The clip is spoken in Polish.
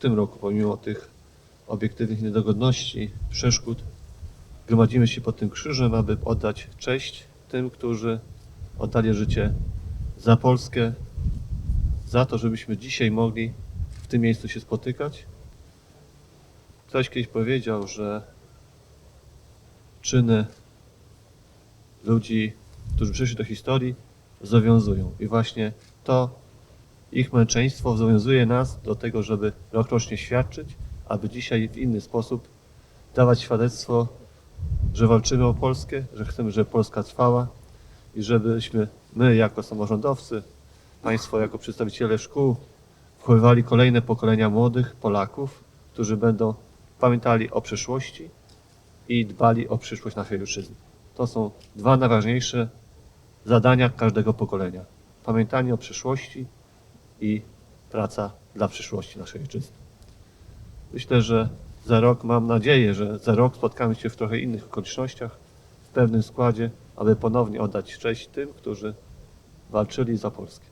tym roku, pomimo tych obiektywnych niedogodności, przeszkód, gromadzimy się pod tym krzyżem, aby oddać cześć tym, którzy oddali życie za Polskę, za to, żebyśmy dzisiaj mogli w tym miejscu się spotykać. Ktoś kiedyś powiedział, że czyny ludzi, którzy przyszli do historii, zowiązują. I właśnie to ich męczeństwo zobowiązuje nas do tego, żeby rokrocznie świadczyć, aby dzisiaj w inny sposób dawać świadectwo, że walczymy o Polskę, że chcemy, żeby Polska trwała i żebyśmy my jako samorządowcy, państwo jako przedstawiciele szkół wchowywali kolejne pokolenia młodych Polaków, którzy będą pamiętali o przeszłości i dbali o przyszłość naszej ojczyzny. To są dwa najważniejsze zadania każdego pokolenia. Pamiętanie o przyszłości i praca dla przyszłości naszej ojczyzny. Myślę, że za rok, mam nadzieję, że za rok spotkamy się w trochę innych okolicznościach, w pewnym składzie, aby ponownie oddać cześć tym, którzy walczyli za Polskę.